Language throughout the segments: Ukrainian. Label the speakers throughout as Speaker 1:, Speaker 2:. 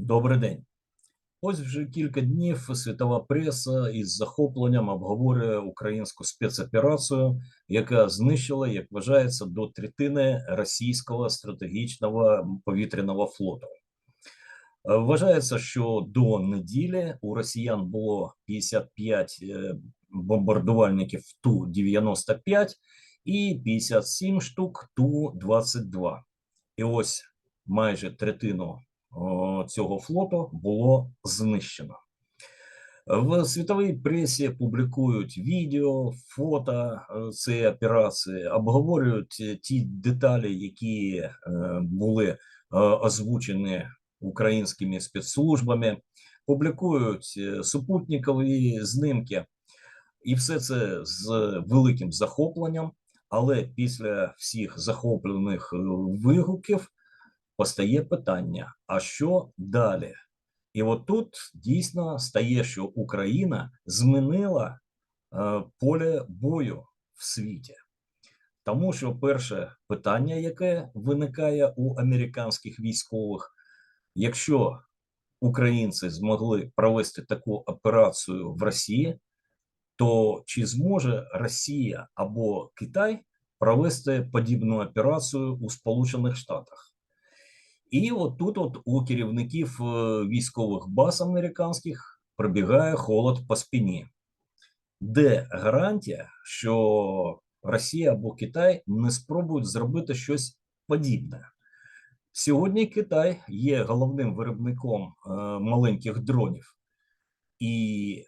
Speaker 1: Добрий день. Ось вже кілька днів світова преса із захопленням обговорює українську спецоперацію, яка знищила, як вважається, до третини російського стратегічного повітряного флоту. Е, Вважається, що до неділі у росіян було 55 е, бомбардувальників Ту-95 і 57 штук Ту-22. І ось майже третину цього флоту було знищено. В світовій пресі публікують відео, фото е, цієї операції, обговорюють е, ті деталі, які е, були озвучені українськими спецслужбами, публікують супутникові знімки, і все це з великим захопленням. Але після всіх захоплених вигуків постає питання: а що далі? І от тут дійсно стає, що Україна змінила е, поле бою в світі. Тому що перше питання, яке виникає у американських військових, якщо українці змогли провести таку операцію в Росії, то чи зможе Росія або Китай провести подібну операцію у Сполучених Штатах? І от тут от у керівників е, військових баз американських пробігає холод по спині. Де гарантія, що Росія або Китай не спробують зробити щось подібне? Сьогодні Китай є головним виробником е, маленьких дронів, і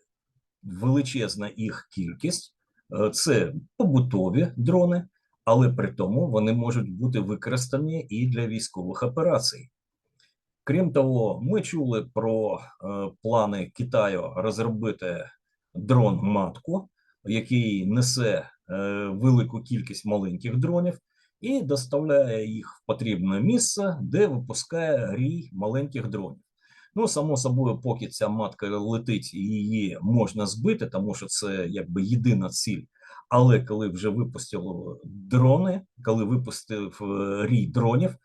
Speaker 1: величезна їх кількість е, це побутові дрони, але при тому вони можуть бути використані і для військових операцій. Крім того, ми чули про е, плани Китаю розробити дрон матку, який несе е, велику кількість маленьких дронів і доставляє їх в потрібне місце, де випускає рій маленьких дронів. Ну, само собою, поки ця матка летить, її можна збити, тому що це якби єдина ціль. Але коли вже випустили дрони, коли випустив е, рій дронів,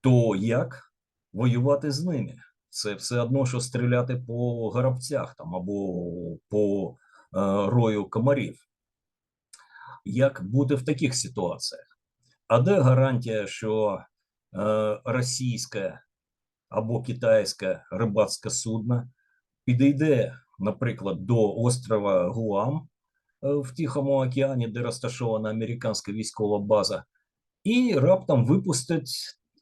Speaker 1: то як воювати з ними? Це все одно, що стріляти по горобцях там або по е, рою комарів. Як бути в таких ситуаціях? А де гарантія, що е, російське або китайське рибацьке судно підійде, наприклад, до острова Гуам в Тихому океані, де розташована американська військова база, і раптом випустить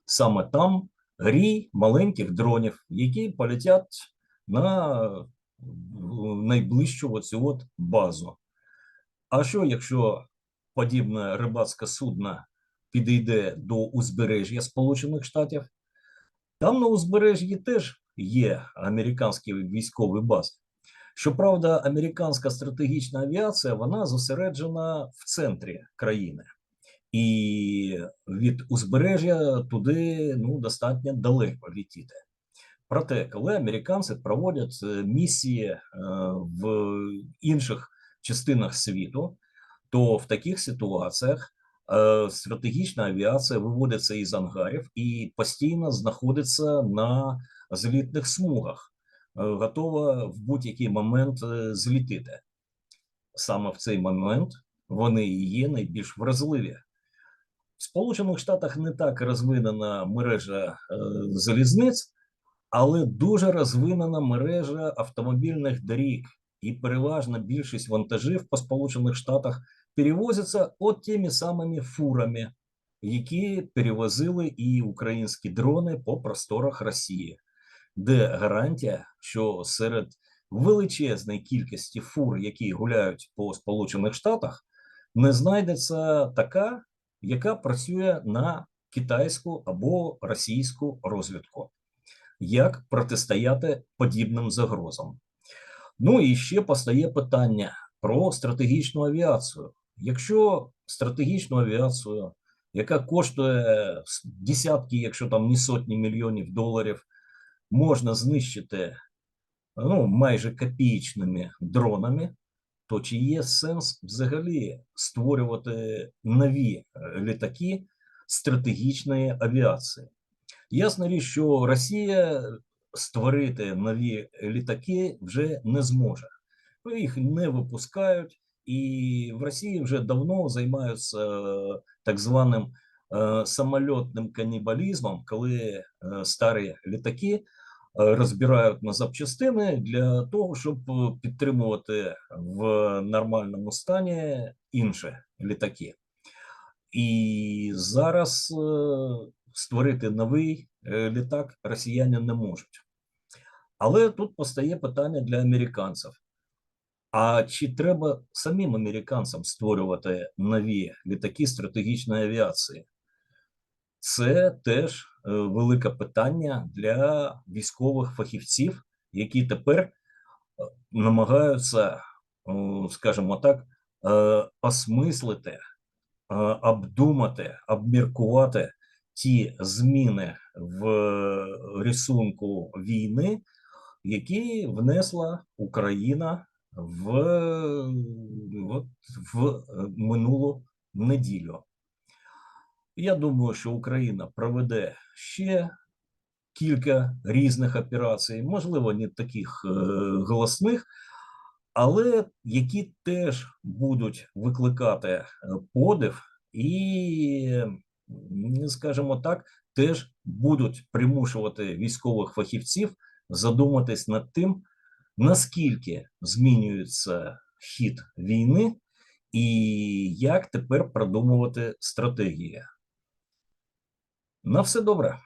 Speaker 1: саме там грій маленьких дронів, які полетять на найближчу оцю от базу. А що, якщо подібне рибацьке судно підійде до узбережжя Сполучених Штатів? Там на узбережжі теж є американські військові бази. Щоправда, американська стратегічна авіація вона зосереджена в центрі країни, і від узбережжя туди ну, достатньо далеко літіти. Проте, коли американці проводять е, місії е, в інших частинах світу, то в таких ситуаціях е, стратегічна авіація виводиться із ангарів і постійно знаходиться на злітних смугах, готова в будь-який момент е, злітити. Саме в цей момент вони і є найбільш вразливі. В Сполучених Штатах не так розвинена мережа е, залізниць, але дуже розвинена мережа автомобільних доріг, і переважна більшість вантажів по Сполучених Штатах перевозяться от тими самими фурами, які перевозили і українські дрони по просторах Росії, де гарантія, що серед величезної кількості фур, які гуляють по Сполучених Штатах, не знайдеться така, яка працює на китайську або російську розвідку. Як протистояти подібним загрозам? Ну і ще постає питання про стратегічну авіацію. Якщо стратегічну авіацію, яка коштує десятки, якщо там не сотні мільйонів доларів, можна знищити ну, майже копієчними дронами, то чи є сенс взагалі створювати нові е, літаки стратегічної авіації? Ясна річ, що Росія створити нові літаки вже не зможе. Ну, Їх не випускають, і в Росії вже давно займаються е, так званим е, самольотним канібалізмом, коли старі літаки розбирають на запчастини для того, щоб е, підтримувати в нормальному стані інші літаки. І зараз е, створити новий е, літак росіяни не можуть. Але тут постає питання для американців: а чи треба самим американцям створювати нові літаки стратегічної авіації? Це теж е, велике питання для військових фахівців, які тепер е, намагаються, скажімо так, е, осмислити, обдумати, обміркувати ті зміни в рисунку війни, які внесла Україна в, от, в минулу неділю. Я думаю, що Україна проведе ще кілька різних операцій, можливо, не таких е, голосних, але які теж будуть викликати е, подив і, скажімо так, теж будуть примушувати військових фахівців задуматись над тим, наскільки змінюється хід війни, і як тепер продумувати стратегії. На все добре.